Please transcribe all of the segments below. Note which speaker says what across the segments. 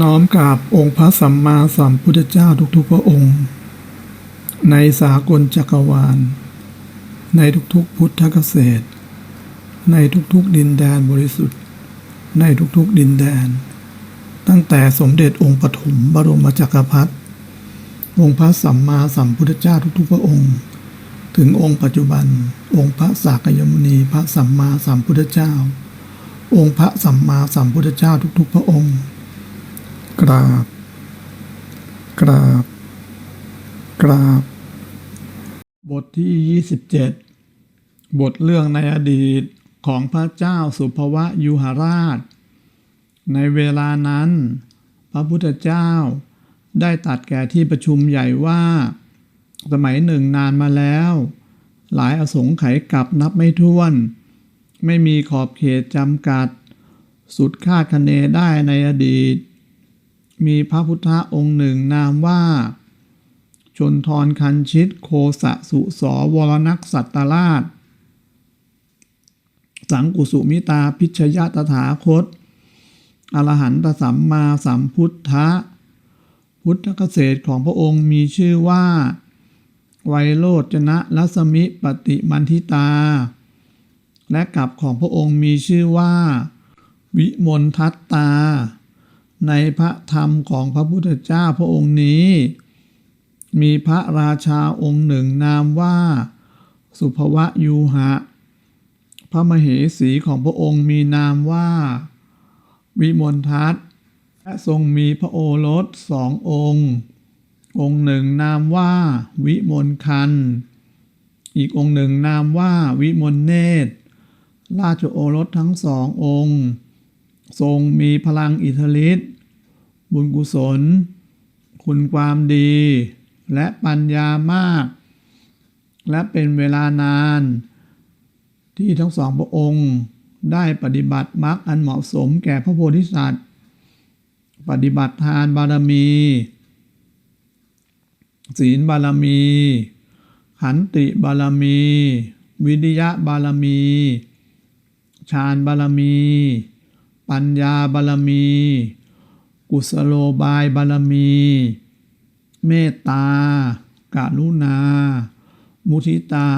Speaker 1: น้อมกราบองค์พระสัมมาสัมพุทธเจ้าทุกๆพระองค์ ในสากลจักรวาล ในทุกๆพุทธเกษตร ในทุกๆดินแดนบริสุทธิ์ ในทุกๆดินแดน ตั้งแต่สมเด็จองค์ปฐมบรมจักรพรรดิองค์พระสัมมาสัมพุทธเจ้าทุกๆพระองค์ ถึงองค์ปัจจุบัน องค์พระสากยมุนีพระสัมมาสัมพุทธเจ้า องค์พระสัมมาสัมพุทธเจ้าทุกๆพระองค์ กราบ กราบ กราบ บทที่ 27 บทเรื่องในอดีตของพระเจ้าสุภวะยุหราช ในเวลานั้น พระพุทธเจ้าได้ตัดแก่ที่ประชุมใหญ่ว่า สมัยหนึ่งนานมาแล้ว หลายอสงไขยกลับนับไม่ถ้วน ไม่มีขอบเขตจำกัด สุดคาดคะเนได้ในอดีต มีพระพุทธองค์หนึ่งนามว่า ชนทรคันชิตโคสะสุสวรนักสัตตราช สังกุสุมิตาพิชยตถาคต อรหันตสัมมาสัมพุทธะ พุทธเกษตรของพระองค์มีชื่อว่า ไวโรจนะลัสมิปฏิมันทิตา และกลับของพระองค์มีชื่อว่า วิมลทัตตา ในพระธรรมของพระพุทธเจ้าพระองค์นี้ มีพระราชาองค์หนึ่งนามว่า สุภวะยูหะ พระมเหสีของพระองค์มีนามว่า วิมลทัตและทรงมีพระโอรสสององค์ องค์หนึ่งนามว่า วิมลคัน อีกองค์หนึ่งนามว่าวิมลเนตรราชโอรสทั้งสององค์ ทรงมีพลังอิทธิฤทธิ์บุญกุศล คุณความดี และปัญญามาก และเป็นเวลานาน ที่ทั้งสองพระองค์ได้ปฏิบัติมรรคอันเหมาะสมแก่พระโพธิสัตว์ ปฏิบัติทานบารมี ศีลบารมี ขันติบารมี วิริยะบารมี ฌานบารมี ปัญญาบารมี กุศโลบายบารมี เมตตา กรุณา มุทิตา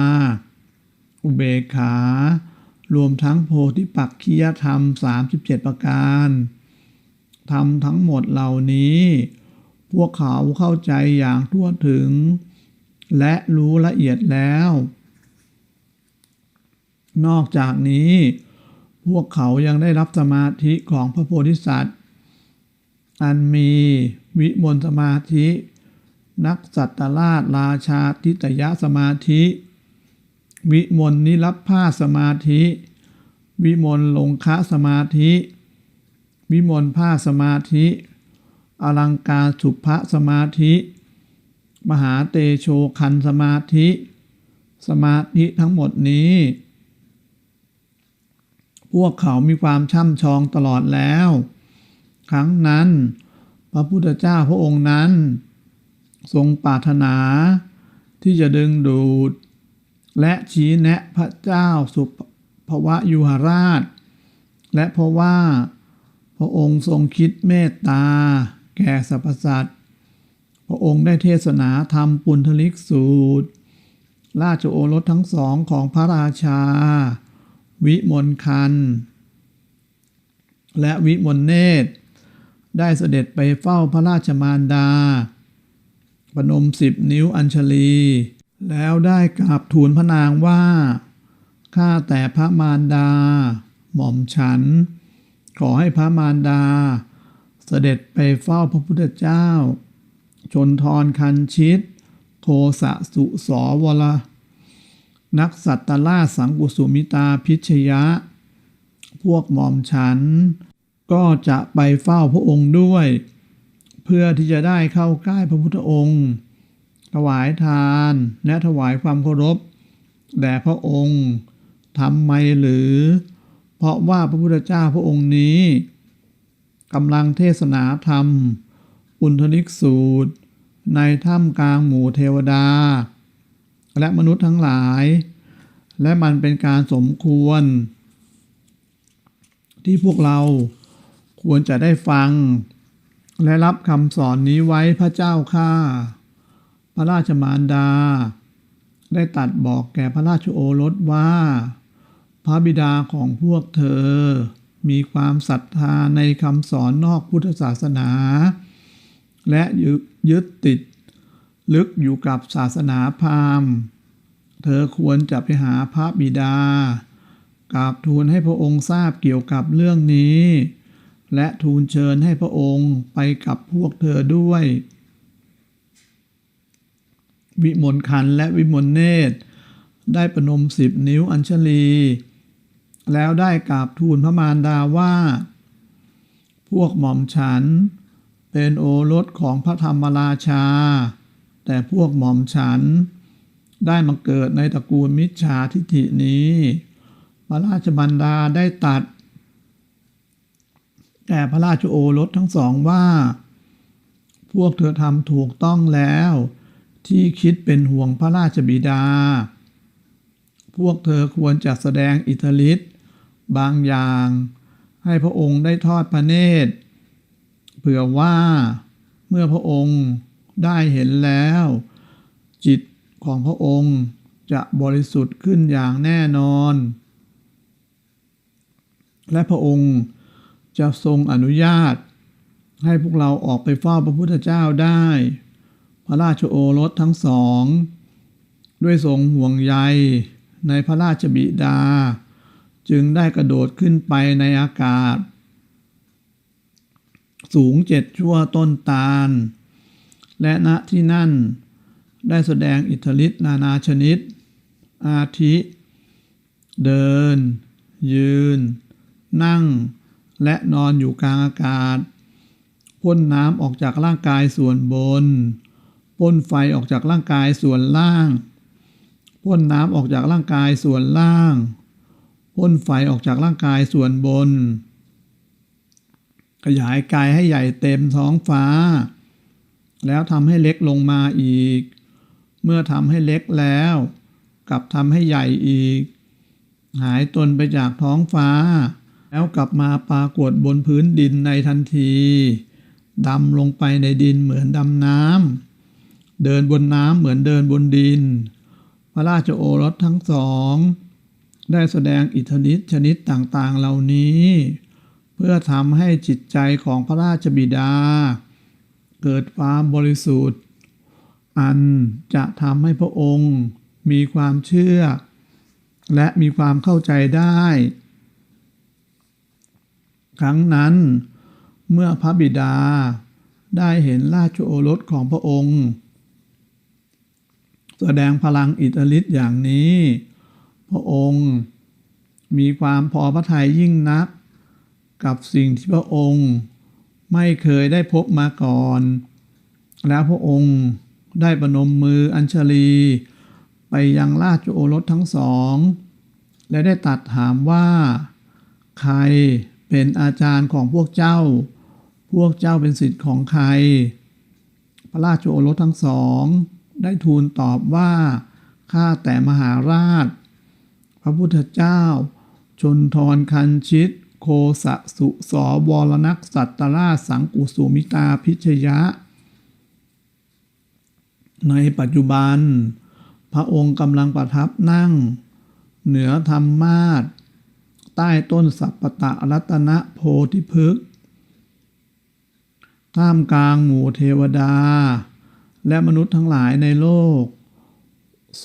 Speaker 1: อุเบกขา รวมทั้งโพธิปักขียธรรม 37 ประการทำทั้งหมดเหล่านี้ พวกเขาเข้าใจอย่างทั่วถึง และรู้ละเอียดแล้ว นอกจากนี้ พวกเขายังได้รับสมาธิของพระโพธิสัตว์ อันมีวิมลสมาธิ นักสัตตราชราชาทิตยสมาธิ วิมลนิรับผ้าสมาธิ วิมลลงคะสมาธิ วิมลผ้าสมาธิ อลังการสุภะสมาธิ มหาเตโชคันสมาธิ สมาธิทั้งหมดนี้ พวกเขามีความช่ำชองตลอดแล้ว ครั้งนั้น พระพุทธเจ้าพระองค์นั้น ทรงปรารถนา ที่จะดึงดูด และชี้แนะพระเจ้าสุภวะยุหราช และเพราะว่า พระองค์ทรงคิดเมตตา แก่สรรพสัตว์พระองค์ได้เทศนาธรรมปุณทลิกสูตร ราชโอรสทั้งสองของพระราชา วิมลคัน และวิมลเนตร ได้เสด็จไปเฝ้าพระราชมารดา ปนมสิบนิ้วอัญชลี แล้วได้กราบทูลพระนางว่า ข้าแต่พระมารดา หม่อมฉัน ขอให้พระมารดา เสด็จไปเฝ้าพระพุทธเจ้า ชนทรคันชิตโทสะสุสอวร นักสัตตราสังกุสุมิตาพิชยะ พวกหม่อมฉัน ก็จะไปเฝ้าพระองค์ด้วย เพื่อที่จะได้เข้าใกล้พระพุทธองค์ ถวายทานและถวายความเคารพแด่พระองค์ทำไมหรือ เพราะว่าพระพุทธเจ้าพระองค์นี้กำลังเทศนาธรรม อุณทนิกสูตร ในถ้ำกลางหมู่เทวดา และมนุษย์ทั้งหลาย และมันเป็นการสมควร ที่พวกเราควรจะได้ฟัง และรับคำสอนนี้ไว้พระเจ้าข้าพระราชมารดา ได้ตัดบอกแก่พระราชโอรสว่า พระบิดาของพวกเธอ มีความศรัทธาในคำสอนนอกพุทธศาสนา และยยึดติด ลึกอยู่กับศาสนาพราหมณ์ เธอควรจะไปหาพระบิดากราบทูลให้พระองค์ทราบเกี่ยวกับเรื่องนี้ และทูลเชิญให้พระองค์ไปกับพวกเธอด้วย วิมลคันและวิมลเนตร ได้ประนมสิบนิ้วอัญชลี แล้วได้กราบทูลพระมารดาว่า พวกหม่อมฉันเป็นโอรสของพระธรรมราชา แต่พวกหม่อมฉัน ได้มาเกิดในตระกูลมิจฉาทิฐินี้ พระราชบันดาได้ตัด แก่พระราชโอรสทั้งสองว่า พวกเธอทำถูกต้องแล้ว ที่คิดเป็นห่วงพระราชบิดา พวกเธอควรจะแสดงอิทธิฤทธิ์บางอย่าง ให้พระองค์ได้ทอดพระเนตรเผื่อว่าเมื่อพระองค์ ได้เห็นแล้ว จิตของพระองค์จะบริสุทธิ์ขึ้นอย่างแน่นอน และพระองค์จะทรงอนุญาต ให้พวกเราออกไปเฝ้าพระพุทธเจ้าได้ พระราชโอรสทั้งสอง ด้วยทรงห่วงใยในพระราชบิดา จึงได้กระโดดขึ้นไปในอากาศ สูงเจ็ดชั่วต้นตาล และณที่นั่น ได้แสดงอิทธิฤทธินานาชนิด อาทิ เดิน ยืน นั่ง และนอนอยู่กลางอากาศพ่นน้ำออกจากร่างกายส่วนบนพ่นไฟออกจากร่างกายส่วนล่างพ่นน้ำออกจากร่างกายส่วนล่างพ่นไฟออกจากร่างกายส่วนบน ขยายกายให้ใหญ่เต็มท้องฟ้า แล้วทำให้เล็กลงมาอีก เมื่อทำให้เล็กแล้ว กลับทำให้ใหญ่อีก หายตนไปจากท้องฟ้า แล้วกลับมาปรากฏบนพื้นดินในทันทีดำลงไปในดินเหมือนดำน้ำเดินบนน้ำเหมือนเดินบนดิน พระราชโอรสทั้งสอง ได้แสดงอิทธิฤทธิชนิดต่างๆเหล่านี้ เพื่อทำให้จิตใจของพระราชบิดา เกิดความบริสุทธิ์ อันจะทำให้พระองค์มีความเชื่อ และมีความเข้าใจได้ ครั้งนั้น เมื่อพระบิดาได้เห็นราชโอรสของพระองค์ แสดงพลังอิทธิฤทธิ์อย่างนี้ พระองค์มีความพอพระทัยยิ่งนัก กับสิ่งที่พระองค์ ไม่เคยได้พบมาก่อน แล้วพระองค์ได้ประนมมืออัญชลี ไปยังราชโอรสทั้งสอง และได้ตัดถามว่า ใครเป็นอาจารย์ของพวกเจ้า พวกเจ้าเป็นสิทธิ์ของใคร พระราชโอรสทั้งสอง ได้ทูลตอบว่าข้าแต่มหาราช พระพุทธเจ้า ชนทรคันชิต โคสะสุสอวรนักสัตตราสังกุสุมิตาพิชยะ ในปัจจุบัน พระองค์กำลังประทับนั่ง เหนือธรรมาสใต้ต้นสัพปตะรัตนโพธิพฤกษ์ท่ามกลางหมู่เทวดา และมนุษย์ทั้งหลายในโลก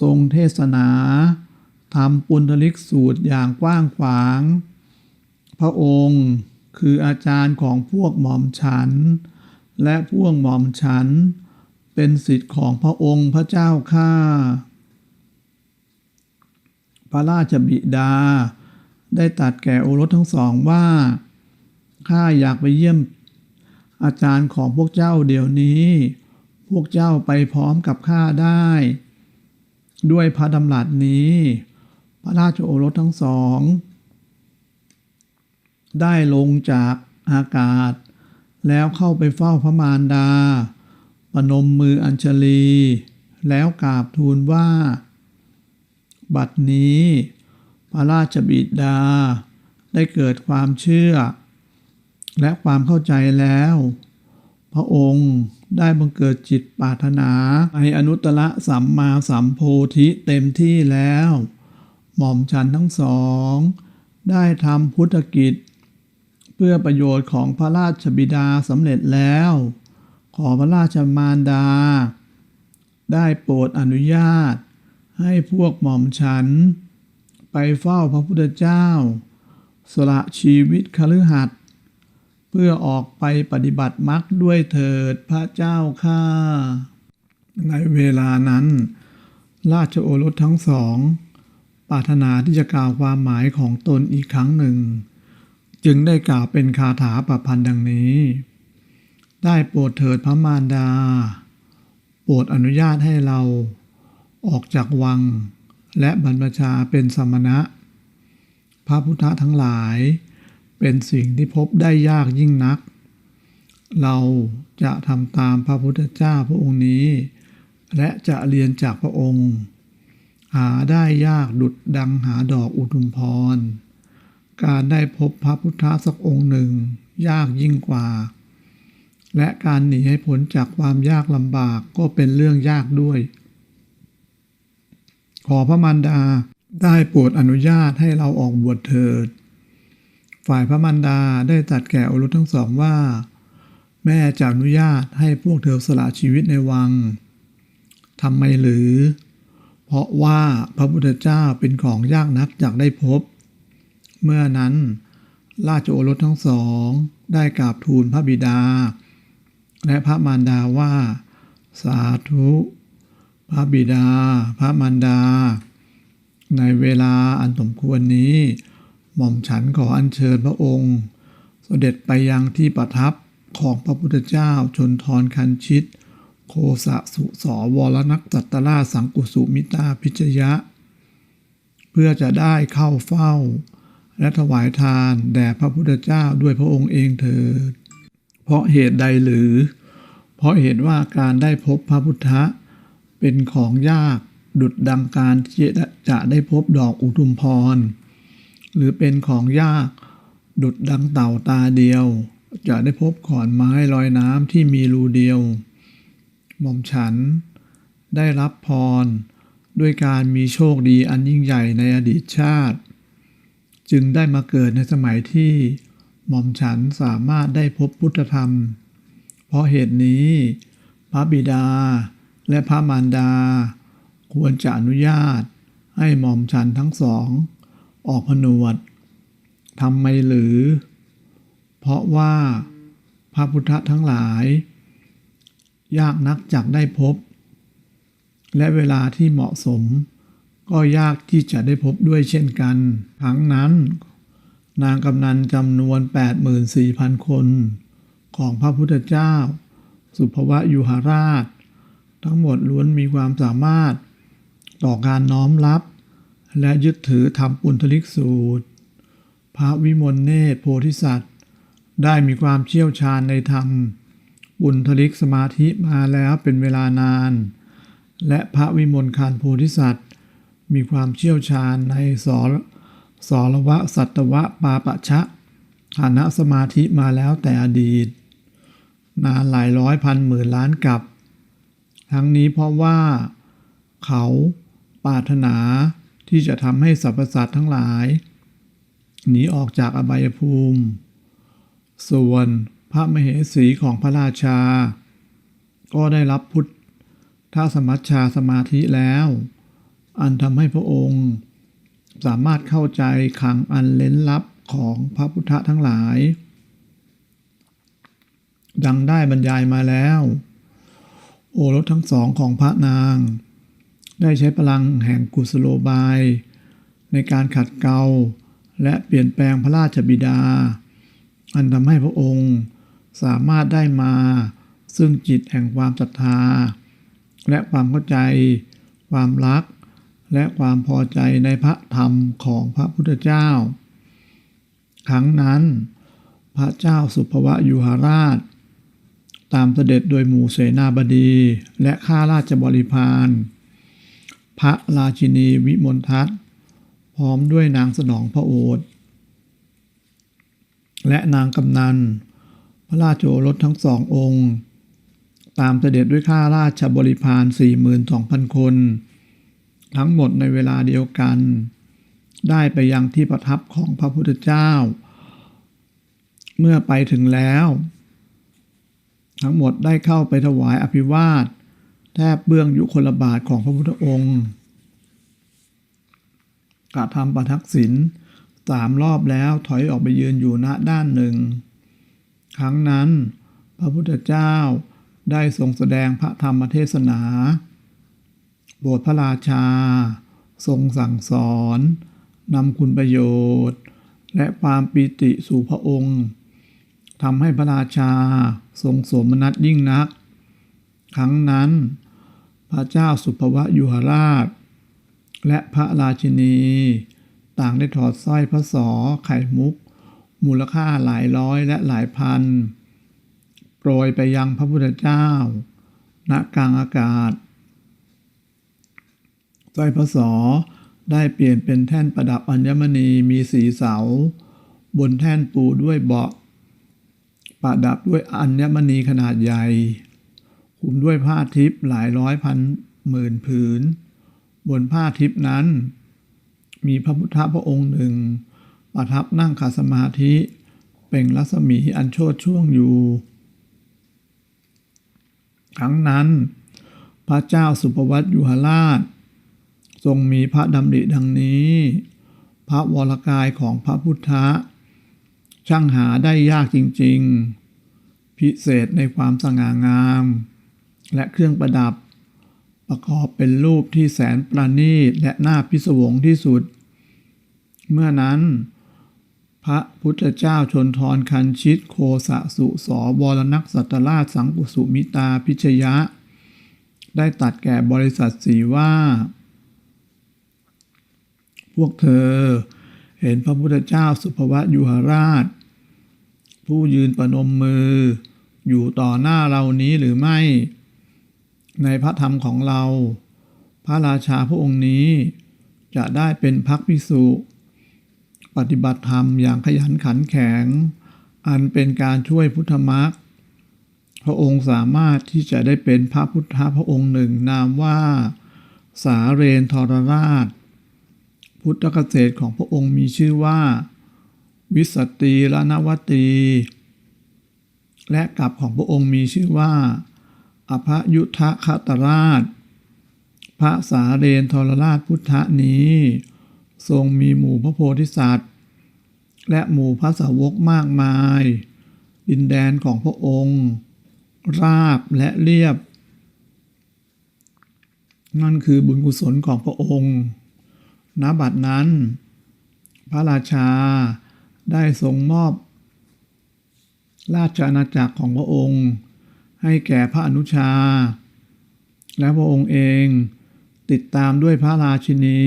Speaker 1: ทรงเทศนาทำปุณธลิกสูตรอย่างกว้างขวาง พระองค์คืออาจารย์ของพวกหม่อมฉัน และพวกหม่อมฉัน เป็นสิทธิ์ของพระองค์พระเจ้าข้าพระราชบิดา ได้ตัดแก่โอรสทั้งสองว่าข้าอยากไปเยี่ยม อาจารย์ของพวกเจ้าเดี๋ยวนี้ พวกเจ้าไปพร้อมกับข้าได้ ด้วยพระดำรัสนี้ พระราชโอรสทั้งสอง ได้ลงจากอากาศ แล้วเข้าไปเฝ้าพระมารดาปนมมืออัญชลี แล้วกราบทูลว่า บัดนี้ พระราชบิดา ได้เกิดความเชื่อ และความเข้าใจแล้ว พระองค์ได้บังเกิดจิตปรารถนาในอนุตตรสัมมาสัมโพธิเต็มที่แล้ว หม่อมฉันทั้งสอง ได้ทำพุทธกิจ เพื่อประโยชน์ของพระราชบิดาสำเร็จแล้ว ขอพระราชมารดา ได้โปรดอนุญาต ให้พวกหม่อมฉัน ไปเฝ้าพระพุทธเจ้า สละชีวิตคฤหัสถ์เพื่อออกไปปฏิบัติมรรคด้วยเถิดพระเจ้าข้าในเวลานั้น ราชโอรสทั้งสองปรารถนาที่จะกล่าวความหมายของตนอีกครั้งหนึ่ง จึงได้กล่าวเป็นคาถาประพันธ์ดังนี้ ได้โปรดเถิดพระมารดา โปรดอนุญาตให้เราออกจากวัง และบรรพชาเป็นสมณะ พระพุทธทั้งหลายเป็นสิ่งที่พบได้ยากยิ่งนัก เราจะทำตามพระพุทธเจ้าพระองค์นี้ และจะเรียนจากพระองค์ หาได้ยากดุดดังหาดอกอุทุมพร การได้พบพระพุทธสักองค์หนึ่ง ยากยิ่งกว่า และการหนีให้พ้นจากความยากลำบากก็เป็นเรื่องยากด้วย ขอพระมารดาได้โปรดอนุญาตให้เราออกบวชเถิด ฝ่ายพระมารดาได้ตัดแก่อรสทั้งสองว่า แม่จะอนุญาตให้พวกเธอสละชีวิตในวังทำไมหรือ เพราะว่าพระพุทธเจ้าเป็นของยากนักอยากได้พบ เมื่อนั้น ราชโอรสทั้งสองได้กราบทูลพระบิดา และพระมารดาว่า สาธุ พระบิดา พระมารดา ในเวลาอันสมควรนี้ หม่อมฉันขออัญเชิญพระองค์ เสด็จไปยังที่ประทับของพระพุทธเจ้าชนทรคันชิต โคสะสุสวรนักจัตตราสังกุสุมิตาพิจยะ เพื่อจะได้เข้าเฝ้า และถวายทานแด่พระพุทธเจ้าด้วยพระองค์เองเถิด เพราะเหตุใดหรือ เพราะเหตุว่าการได้พบพระพุทธะเป็นของยากดุดดังการที่จะได้พบดอกอุทุมพร หรือเป็นของยาก ดุดดังเต่าตาเดียว จะได้พบขอนไม้ลอยน้ำที่มีรูเดียว หม่อมฉันได้รับพร ด้วยการมีโชคดีอันยิ่งใหญ่ในอดีตชาติ จึงได้มาเกิดในสมัยที่หม่อมฉันสามารถได้พบพุทธธรรม เพราะเหตุนี้ พระบิดาและพระมารดา ควรจะอนุญาตให้หม่อมฉันทั้งสอง ออกผนวดทำไมหรือ เพราะว่าพระพุทธทั้งหลาย ยากนักจักได้พบ และเวลาที่เหมาะสม ก็ยากที่จะได้พบด้วยเช่นกัน ทั้งนั้น นางกำนันจำนวน 84,000 คน ของพระพุทธเจ้า สุภวะยุหราช ทั้งหมดล้วนมีความสามารถต่อการน้อมรับ และยึดถือธรรมปุณทลิกสูตร พระวิมลเนตโพธิสัตว์ ได้มีความเชี่ยวชาญในธรรมบุญทลิกสมาธิมาแล้วเป็นเวลานาน และพระวิมลคานโพธิสัตว์ มีความเชี่ยวชาญในสอสรวะสัตวะปาปะชะฐานะสมาธิมาแล้วแต่อดีต นานหลายร้อยพันหมื่นล้านกับ ทั้งนี้เพราะว่า เขาปรารถนาที่จะทำให้สรรพสัตว์ทั้งหลาย หนีออกจากอบายภูมิ ส่วนพระมเหสีของพระราชา ก็ได้รับพุทธสมัชชาสมาธิแล้ว อันทำให้พระองค์ สามารถเข้าใจขังอันเล้นลับของพระพุทธทั้งหลาย ดังได้บรรยายมาแล้ว โอรสทั้งสองของพระนาง ได้ใช้พลังแห่งกุศโลบาย ในการขัดเกลาและเปลี่ยนแปลงพระราชบิดา อันทำให้พระองค์สามารถได้มา ซึ่งจิตแห่งความศรัทธา และความเข้าใจ ความรัก และความพอใจในพระธรรมของพระพุทธเจ้า ครั้งนั้น พระเจ้าสุภวะยุหราช ตามเสด็จโดยหมู่เสนาบดีและข้าราชบริพารพระราชินีวิมลทัตพร้อมด้วยนางสนองพระโอษฐ์และนางกำนัน พระราชโอรสทั้งสององค์ ตามเสด็จด้วยข้าราชบริพาร42,000 คน ทั้งหมดในเวลาเดียวกัน ได้ไปยังที่ประทับของพระพุทธเจ้า เมื่อไปถึงแล้ว ทั้งหมดได้เข้าไปถวายอภิวาท แทบเบื้องยุคลบาทของพระพุทธองค์กระทำประทักษิณสามรอบแล้วถอยออกไปยืนอยู่ณด้านหนึ่ง ครั้งนั้น พระพุทธเจ้าได้ทรงแสดงพระธรรมเทศนา โปรดพระราชา ทรงสั่งสอนนำคุณประโยชน์ และความปีติสู่พระองค์ทำให้พระราชาทรงสมนัตยิ่งนัก ครั้งนั้น พระเจ้าสุภวยุหราช และพระราชินี ต่างได้ถอดสร้อยพระสอไข่มุก มูลค่าหลายร้อยและหลายพัน โปรยไปยังพระพุทธเจ้าณกลางอากาศ สร้อยพระสอได้เปลี่ยนเป็นแท่นประดับอัญมณีมีสีเสา บนแท่นปูด้วยเบาะ ประดับด้วยอัญมณีขนาดใหญ่คุมด้วยผ้าทิพย์หลายร้อยพันหมื่นผืน บนผ้าทิพย์นั้น มีพระพุทธพระองค์หนึ่ง ประทับนั่งขัดสมาธิ เป่งรัศมีอันโชดช่วงอยู่ครั้งนั้น พระเจ้าสุภวัตยุหราช ทรงมีพระดำริดังนี้ พระวรกายของพระพุทธะ ช่างหาได้ยากจริง ๆ พิเศษในความสง่างาม และเครื่องประดับ ประกอบเป็นรูปที่แสนประณีตและน่าพิศวงที่สุด เมื่อนั้น พระพุทธเจ้าชนทรคันชิตโคสะสุสอบรนักสัตราชสังกุสุมิตาพิชยะ ได้ตัดแก่บริษัทสีว่า พวกเธอ เห็นพระพุทธเจ้าสุภวยุหราช ผู้ยืนประนมมือ อยู่ต่อหน้าเรานี้หรือไม่ ในพระธรรมของเรา พระราชาพระองค์นี้ จะได้เป็นพักพิสุปฏิบัติธรรมอย่างขยันขันแข็ง อันเป็นการช่วยพุทธมรรคพระองค์สามารถที่จะได้เป็นพระพุทธพระองค์หนึ่งนามว่า สาเรนทรราช พุทธเกษตรของพระองค์มีชื่อว่า วิสตีละนวตี และกลับของพระองค์มีชื่อว่า อภยุทธคตราช พระสาเรนทรราชพุทธนี้ ทรงมีหมู่พระโพธิสัตว์ และหมู่พระสาวกมากมาย ดินแดนของพระองค์ ราบและเรียบ นั่นคือบุญกุศลของพระองค์ ณบัดนั้น พระราชาได้ทรงมอบ ราชอาณาจักรของพระองค์ ให้แก่พระอนุชา และพระองค์เองติดตามด้วยพระราชินี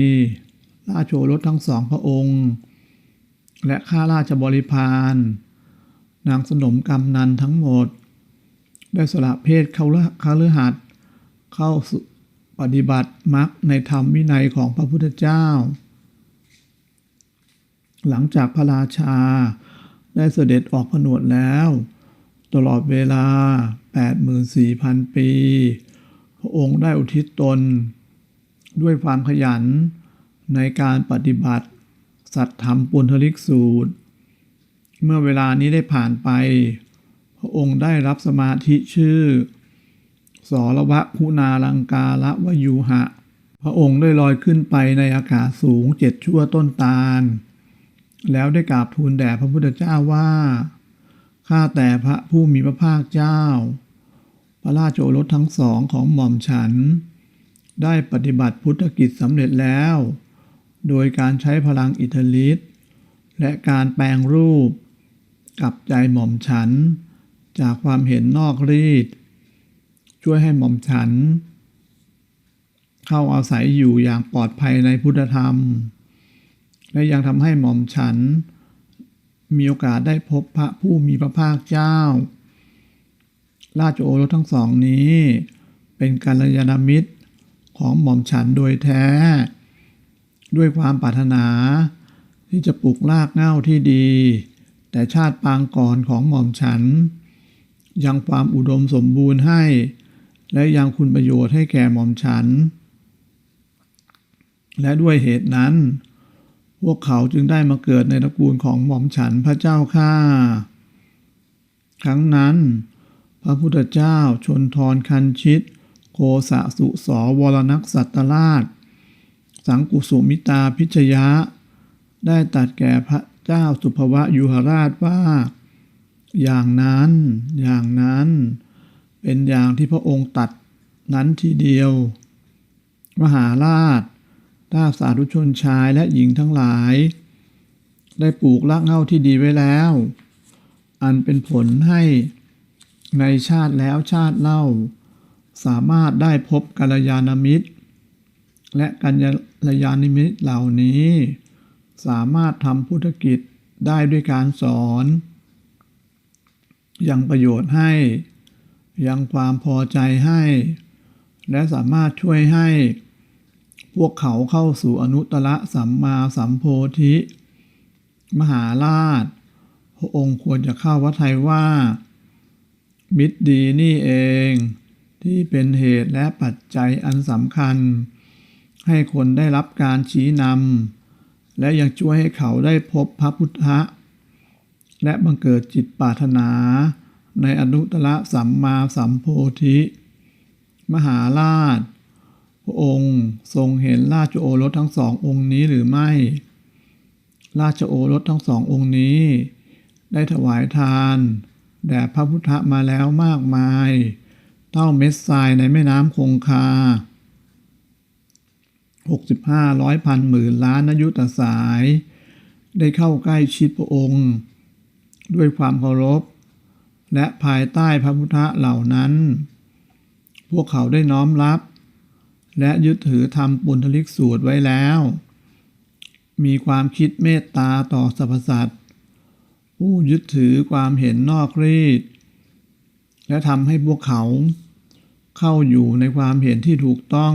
Speaker 1: ราชโอรสทั้งสองพระองค์ และข้าราชบริพารนางสนมกำนันทั้งหมด ได้สละเพศเขาคาลือหัดเข้า ปฏิบัติมรรคในธรรมวินัยของพระพุทธเจ้า หลังจากพระราชาได้เสด็จออกผนวดแล้ว ตลอดเวลา 84,000 ปี พระองค์ได้อุทิศตน ด้วยความขยันในการปฏิบัติ สัตธรรมปุณธลิกสูตร เมื่อเวลานี้ได้ผ่านไป พระองค์ได้รับสมาธิชื่อ สรวะคุณาลังกาละวยูหะ พระองค์ได้ลอยขึ้นไปในอากาศสูงเจ็ดชั่วต้นตาล แล้วได้กราบทูลแด่พระพุทธเจ้าว่า ข้าแต่พระผู้มีพระภาคเจ้า พระราชโอรสทั้งสองของหม่อมฉัน ได้ปฏิบัติพุทธกิจสำเร็จแล้ว โดยการใช้พลังอิทธิฤทธิ์และการแปลงรูปกับใจหม่อมฉัน จากความเห็นนอกรีด ช่วยให้หม่อมฉัน เข้าอาศัยอยู่อย่างปลอดภัยในพุทธธรรม และยังทำให้หม่อมฉัน มีโอกาสได้พบพระผู้มีพระภาคเจ้า ราชโอรสทั้งสองนี้ เป็นกัลยาณมิตรของหม่อมฉันโดยแท้ ด้วยความปรารถนา ที่จะปลูกรากเง้าที่ดี แต่ชาติปางก่อนของหม่อมฉัน ยังความอุดมสมบูรณ์ให้ และยังคุณประโยชน์ให้แก่หม่อมฉัน และด้วยเหตุนั้น พวกเขาจึงได้มาเกิดในตระกูลของหม่อมฉันพระเจ้าข้าครั้งนั้น พระพุทธเจ้าชนทรคันชิต โกสะสุสอวรนักสัตตราช สังกุสุมิตาพิชยะ ได้ตัดแก่พระเจ้าสุภวะยุหราชว่า อย่างนั้น อย่างนั้น เป็นอย่างที่พระองค์ตัดนั้นทีเดียว มหาราชถ้าสาธุชนชายและหญิงทั้งหลาย ได้ปลูกรากเหง้าที่ดีไว้แล้ว อันเป็นผลให้ในชาติแล้วชาติเล่า สามารถได้พบกัลยาณมิตร และกัลยาณมิตรเหล่านี้ สามารถทำพุทธกิจได้ด้วยการสอน ยังประโยชน์ให้ ยังความพอใจให้ และสามารถช่วยให้ พวกเขาเข้าสู่อนุตตรสัมมาสัมโพธิ มหาราช พระองค์ควรจะเข้าวัดไทยว่า มิตรดีนี่เอง ที่เป็นเหตุและปัจจัยอันสำคัญ ให้คนได้รับการชี้นำและยังช่วยให้เขาได้พบพระพุทธะและบังเกิดจิตปรารถนา ในอนุตตรสัมมาสัมโพธิ มหาราช พระองค์ทรงเห็นราชโอรสทั้งสององค์นี้หรือไม่ ราชโอรสทั้งสององค์นี้ ได้ถวายทานแด่พระพุทธมาแล้วมากมาย เท่าเม็ดทรายในแม่น้ำคงคา 65ร้อยพันหมื่นล้านนยุตสาย ได้เข้าใกล้ชิดพระองค์ ด้วยความเคารพ และภายใต้พระพุทธเหล่านั้น พวกเขาได้น้อมรับ และยึดถือธรรมปุณทลิกสูตรไว้แล้ว มีความคิดเมตตาต่อสรรพสัตว์ผู้ยึดถือความเห็นนอกรีดและทำให้พวกเขาเข้าอยู่ในความเห็นที่ถูกต้อง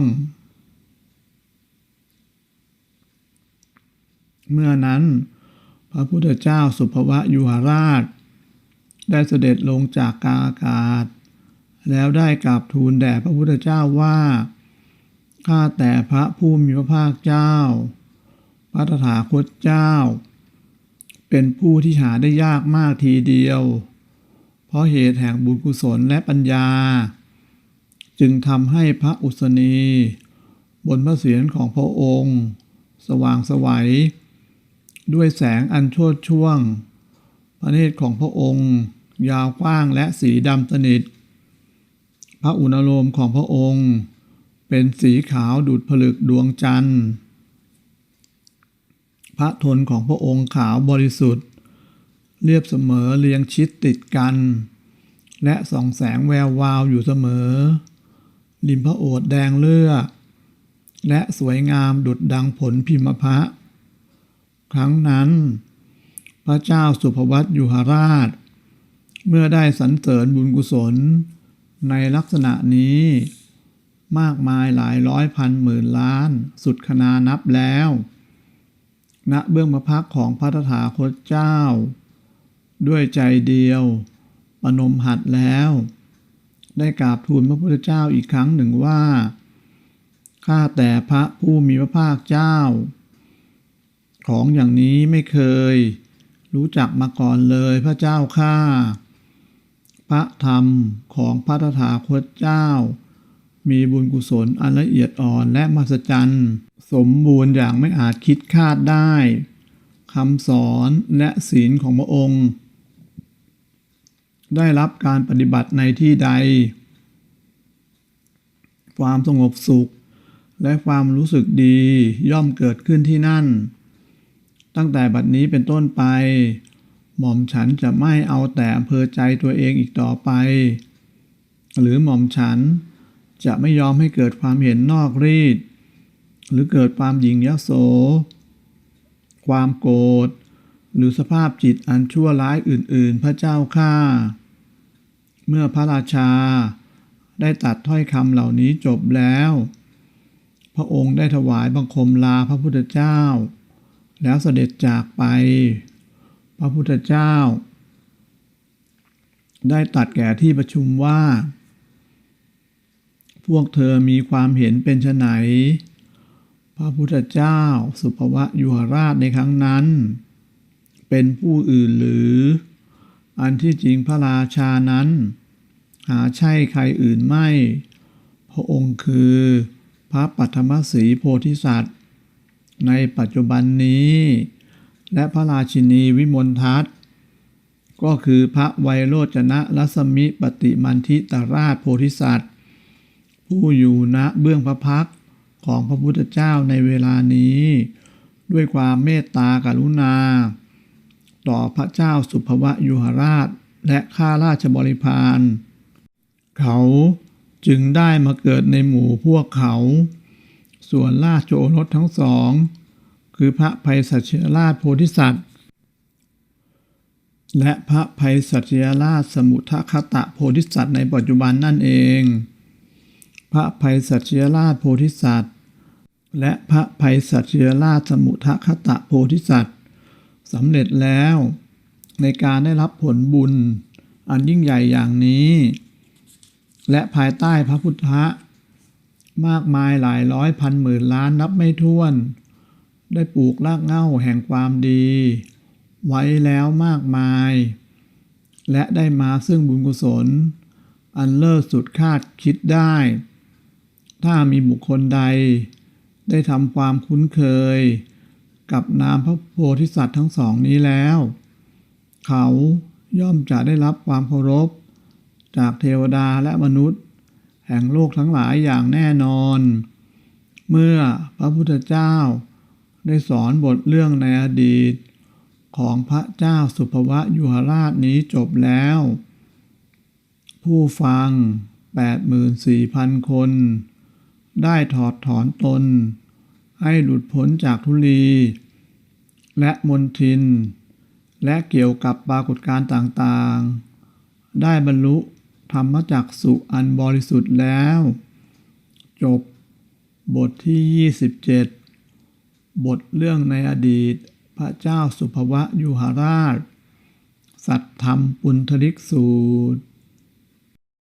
Speaker 1: เมื่อนั้น พระพุทธเจ้าสุภวะยุหราช ได้เสด็จลงจากกาอากาศ แล้วได้กราบทูลแด่พระพุทธเจ้าว่าข้าแต่พระผู้มีพระภาคเจ้า พระตถาคตเจ้า เป็นผู้ที่หาได้ยากมากทีเดียว เพราะเหตุแห่งบุญกุศลและปัญญา จึงทำให้พระอุษณี บนพระเศียรของพระองค์ สว่างไสวัย ด้วยแสงอันโชดช่วง พระเนตรของพระองค์ ยาวกว้างและสีดำสนิท พระอุณโลมของพระองค์ เป็นสีขาวดุดผลึกดวงจันทร์ พระทนของพระองค์ขาวบริสุทธิ์ เรียบเสมอเรียงชิดติดกัน และส่องแสงแวววาวอยู่เสมอ ริมพระโอษฐ์แดงเลือดและสวยงามดุดดังผลพิมพะ ครั้งนั้น พระเจ้าสุภวัตยุหราช เมื่อได้สรรเสริญบุญกุศล ในลักษณะนี้ มากมายหลายร้อยพันหมื่นล้าน สุดคณานับแล้วณเบื้องพระพักของพระตถาคตเจ้า ด้วยใจเดียว ปนมหัดแล้ว ได้กราบทูลพระพุทธเจ้าอีกครั้งหนึ่งว่า ข้าแต่พระผู้มีพระภาคเจ้า ของอย่างนี้ไม่เคย รู้จักมาก่อนเลยพระเจ้าข้า พระธรรมของพระตถาคตเจ้า มีบุญกุศลอันละเอียดอ่อนและมหัศจรรย์ สมบูรณ์อย่างไม่อาจคิดคาดได้คำสอนและศีลของพระองค์ ได้รับการปฏิบัติในที่ใด ความสงบสุข และความรู้สึกดีย่อมเกิดขึ้นที่นั่น ตั้งแต่บัดนี้เป็นต้นไป หม่อมฉันจะไม่เอาแต่อำเภอใจตัวเองอีกต่อไป หรือหม่อมฉันจะไม่ยอมให้เกิดความเห็นนอกรีด หรือเกิดความหยิ่งยโส ความโกรธ หรือสภาพจิตอันชั่วร้ายอื่น ๆ พระเจ้าข้าเมื่อพระราชาได้ตัดถ้อยคำเหล่านี้จบแล้ว พระองค์ได้ถวายบังคมลาพระพุทธเจ้า แล้วเสด็จจากไป พระพุทธเจ้า ได้ตัดแก่ที่ประชุมว่า พวกเธอมีความเห็นเป็นไนพระพุทธเจ้า สุภวะยุหราชในครั้งนั้น เป็นผู้อื่นหรือ อันที่จริงพระราชานั้น หาใช่ใครอื่นไม่ พระองค์คือพระปัทมสีโพธิสัตว์ ในปัจจุบันนี้ และพระราชินีวิมลทัตก็คือพระไวยโรจนะรัศมิปฏิมันทิตราชโพธิสัตว์ ผู้อยู่ณเบื้องพระพักของพระพุทธเจ้าในเวลานี้ ด้วยความเมตตากรุณา ต่อพระเจ้าสุภวะยุหราชและข้าราชบริพารเขาจึงได้มาเกิดในหมู่พวกเขา ส่วนราชโอรสทั้งสอง คือพระภัยสัชยราชโพธิสัตว์ และพระภัยสัชยราชสมุทคตะโพธิสัตว์ในปัจจุบันนั่นเอง พระภัยสัชยราชโพธิสัตว์ และพระภัยสัชยราชสมุทคตะโพธิสัตว์สำเร็จแล้วในการได้รับผลบุญอันยิ่งใหญ่อย่างนี้ และภายใต้พระพุทธะมากมายหลายร้อยพันหมื่นล้านนับไม่ถ้วน ได้ปลูกรากเหง้าแห่งความดี ไว้แล้วมากมาย และได้มาซึ่งบุญกุศล อันเลิศสุดคาดคิดได้ ถ้ามีบุคคลใด ได้ทำความคุ้นเคย กับนามพระโพธิสัตว์ทั้งสองนี้แล้ว เขาย่อมจะได้รับความเคารพ จากเทวดาและมนุษย์ แห่งโลกทั้งหลายอย่างแน่นอน เมื่อพระพุทธเจ้า ได้สอนบทเรื่องในอดีต ของพระเจ้าสุภวะยุหราชนี้จบแล้ว ผู้ฟัง 84,000 คน ได้ถอดถอนตน ให้หลุดพ้นจากทุลี และมนทิน และเกี่ยวกับปรากฏการณ์ต่างๆ ได้บรรลุธรรมจักสุอันบริสุทธิ์แล้ว จบบทที่ 27 บทเรื่องในอดีต พระเจ้าสุภวะยุหราช สัตธรรมปุณธริกสูตร